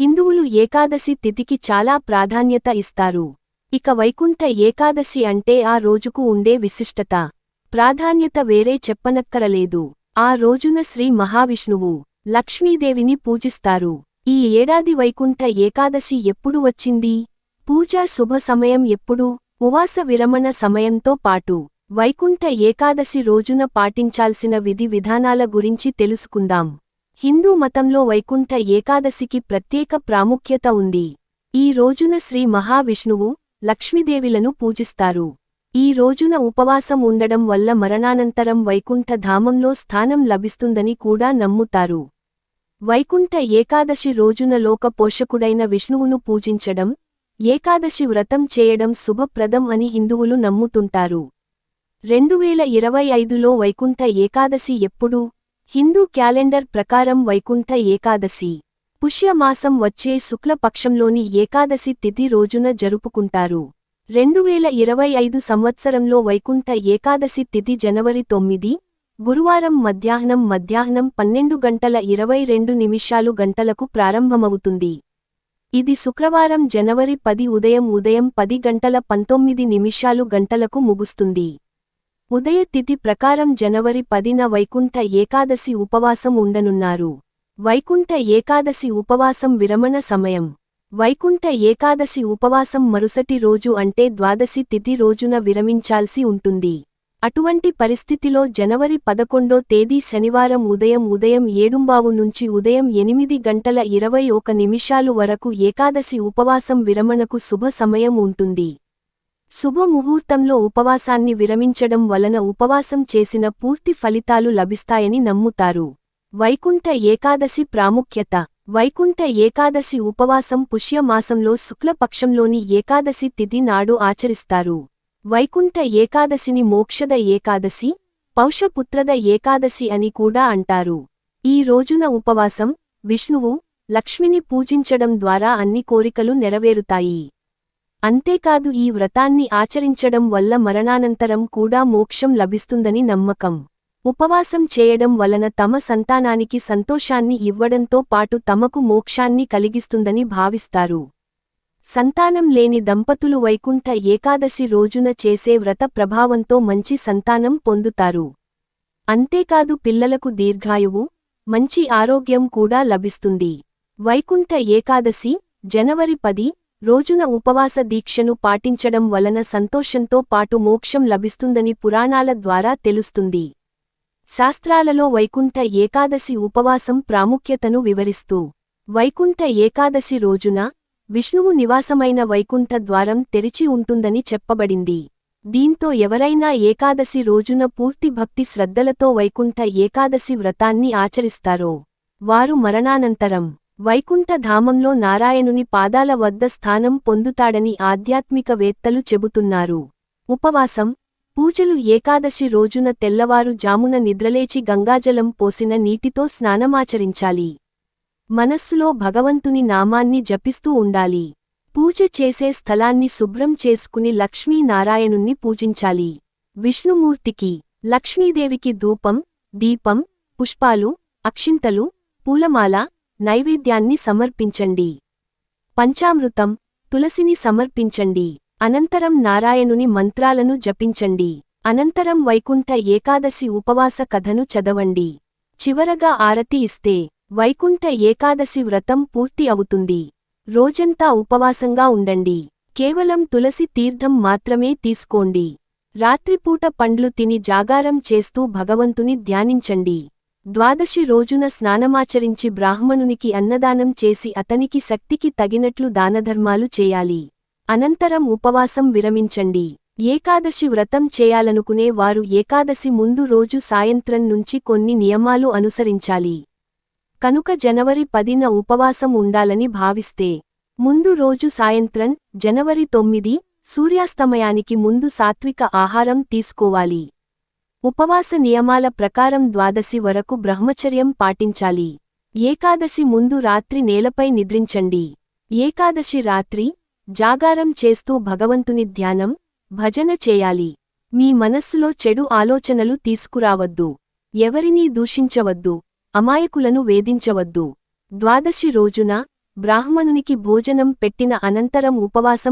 హిందువులు ఏకాదశి తిథికి చాలా ప్రాధాన్యత ఇస్తారు. ఇక వైకుంఠ ఏకాదశి అంటే ఆ రోజుకు ఉండే విశిష్టత. ప్రాధాన్యత వేరే చెప్పనక్కరలేదు. ఆ రోజున శ్రీ మహావిష్ణువు లక్ష్మీదేవిని పూజిస్తారు. ఈ ఏడాది వైకుంఠ ఏకాదశి ఎప్పుడు వచ్చింది? పూజా శుభ సమయం ఎప్పుడు? ఉవాస విరమణ సమయంతో పాటు వైకుంఠ ఏకాదశి రోజున పాటించాల్సిన విధి విధానాల గురించి తెలుసుకుందాం. హిందూ మతంలో వైకుంఠ ఏకాదశికి ప్రత్యేక ప్రాముఖ్యత ఉంది. ఈ రోజున శ్రీ మహావిష్ణువు లక్ష్మీదేవిలను పూజిస్తారు. ఈ రోజున ఉపవాసం ఉండడం వల్ల మరణానంతరం వైకుంఠ ధామంలో స్థానం లభిస్తుందని కూడా నమ్ముతారు. వైకుంఠ ఏకాదశి రోజున లోక పోషకుడైన విష్ణువును పూజించడం ఏకాదశి వ్రతం చేయడం శుభప్రదం అని హిందువులు నమ్ముతుంటారు. రెండువేల ఇరవై ఐదులో వైకుంఠ ఏకాదశి ఎప్పుడు? హిందూ క్యాలెండర్ ప్రకారం వైకుంఠ ఏకాదశి. పుష్యమాసం వచ్చే శుక్లపక్షంలోని ఏకాదశి తిథి రోజున జరుపుకుంటారు. రెండువేల ఇరవై ఐదు సంవత్సరంలో వైకుంఠ ఏకాదశి తిథి జనవరి తొమ్మిది గురువారం మధ్యాహ్నం మధ్యాహ్నం పన్నెండు గంటల ఇరవై రెండు నిమిషాలు గంటలకు ప్రారంభమవుతుంది. ఇది శుక్రవారం జనవరి పది ఉదయం ఉదయం పది గంటల పంతొమ్మిది నిమిషాలు గంటలకు ముగుస్తుంది. ఉదయ తిథి ప్రకారం జనవరి పదిన వైకుంఠ ఏకాదశి ఉపవాసం ఉండనున్నారు. వైకుంఠ ఏకాదశి ఉపవాసం విరమణ సమయం. వైకుంఠ ఏకాదశి ఉపవాసం మరుసటి రోజు అంటే ద్వాదశి తిథి రోజున విరమించాల్సి ఉంటుంది. అటువంటి పరిస్థితిలో జనవరి పదకొండో తేదీ శనివారం ఉదయం ఉదయం ఏడుంబావు నుంచి ఉదయం ఎనిమిది గంటల ఇరవై ఒక నిమిషాలు వరకు ఏకాదశి ఉపవాసం విరమణకు శుభ సమయం ఉంటుంది. శుభముహూర్తంలో ఉపవాసాన్ని విరమించడం వలన ఉపవాసం చేసిన పూర్తి ఫలితాలు లభిస్తాయని నమ్ముతారు. వైకుంఠ ఏకాదశి ప్రాముఖ్యత. వైకుంఠ ఏకాదశి ఉపవాసం పుష్యమాసంలో శుక్లపక్షంలోని ఏకాదశి తిథి నాడు ఆచరిస్తారు. వైకుంఠ ఏకాదశిని మోక్షద ఏకాదశి పౌషపుత్రద ఏకాదశి అని కూడా అంటారు. ఈ రోజున ఉపవాసం విష్ణువు లక్ష్మిని పూజించడం ద్వారా అన్ని కోరికలు నెరవేరుతాయి. అంతేకాదు ఈ వ్రతాన్ని ఆచరించడం వల్ల మరణానంతరం కూడా మోక్షం లభిస్తుందని నమ్మకం. ఉపవాసం చేయడం వలన తమ సంతానానికి సంతోషాన్ని ఇవ్వడంతో పాటు తమకు మోక్షాన్ని కలిగిస్తుందని భావిస్తారు. సంతానం లేని దంపతులు వైకుంఠ ఏకాదశి రోజున చేసే వ్రత ప్రభావంతో మంచి సంతానం పొందుతారు. అంతేకాదు పిల్లలకు దీర్ఘాయువు మంచి ఆరోగ్యం కూడా లభిస్తుంది. వైకుంఠ ఏకాదశి జనవరి పది రోజున ఉపవాస దీక్షను పాటించడం వలన సంతోషంతో పాటు మోక్షం లభిస్తుందని పురాణాల ద్వారా తెలుస్తుంది. శాస్త్రాలలో వైకుంఠ ఏకాదశి ఉపవాసం ప్రాముఖ్యతను వివరిస్తూ వైకుంఠ ఏకాదశి రోజున విష్ణువు నివాసమైన వైకుంఠ ద్వారం తెరిచి ఉంటుందని చెప్పబడింది. దీంతో ఎవరైనా ఏకాదశి రోజున పూర్తి భక్తి శ్రద్ధలతో వైకుంఠ ఏకాదశి వ్రతాన్ని ఆచరిస్తారో వారు మరణానంతరం వైకుంఠధామంలో నారాయణుని పాదాల వద్ద స్థానం పొందుతాడని ఆధ్యాత్మికవేత్తలు చెబుతున్నారు. ఉపవాసం పూజలు ఏకాదశి రోజున తెల్లవారు జామున నిద్రలేచి గంగాజలం పోసిన నీటితో స్నానమాచరించాలి. మనస్సులో భగవంతుని నామాన్ని జపిస్తూ ఉండాలి. పూజ చేసే స్థలాన్ని శుభ్రం చేసుకుని లక్ష్మీనారాయణుణ్ణి పూజించాలి. విష్ణుమూర్తికి లక్ష్మీదేవికి ధూపం దీపం పుష్పాలు అక్షింతలు పూలమాల నైవేద్యాన్ని సమర్పించండి. పంచామృతం తులసిని సమర్పించండి. అనంతరం నారాయణుని మంత్రాలను జపించండి. అనంతరం వైకుంఠ ఏకాదశి ఉపవాస కథను చదవండి. చివరగా ఆరతి ఇస్తే వైకుంఠ ఏకాదశి వ్రతం పూర్తి అవుతుంది. రోజంతా ఉపవాసంగా ఉండండి. కేవలం తులసి తీర్థం మాత్రమే తీసుకోండి. రాత్రిపూట పండ్లు తిని జాగారం చేస్తూ భగవంతుని ధ్యానించండి. ద్వాదశి రోజున స్నానమాచరించి బ్రాహ్మణునికి అన్నదానం చేసి అతనికి శక్తికి తగినట్లు దానధర్మాలు చేయాలి. అనంతరం ఉపవాసం విరమించండి. ఏకాదశి వ్రతం చేయాలనుకునే వారు ఏకాదశి ముందు రోజు సాయంత్రం నుంచి కొన్ని నియమాలు అనుసరించాలి. కనుక జనవరి పదిన ఉపవాసం ఉండాలని భావిస్తే ముందు రోజు సాయంత్రం జనవరి తొమ్మిది సూర్యాస్తమయానికి ముందు సాత్విక ఆహారం తీసుకోవాలి. ఉపవాస నియమాల ప్రకారం ద్వాదశి వరకు బ్రహ్మచర్యం పాటించాలి. ఏకాదశి ముందు రాత్రి నేలపై నిద్రించండి. ఏకాదశి రాత్రి జాగారం చేస్తూ భగవంతుని ధ్యానం భజన చేయాలి. మీ మనస్సులో చెడు ఆలోచనలు తీసుకురావద్దు. ఎవరినీ దూషించవద్దు. అమాయకులను వేధించవద్దు. ద్వాదశి రోజున బ్రాహ్మణునికి భోజనం పెట్టిన అనంతరం ఉపవాసం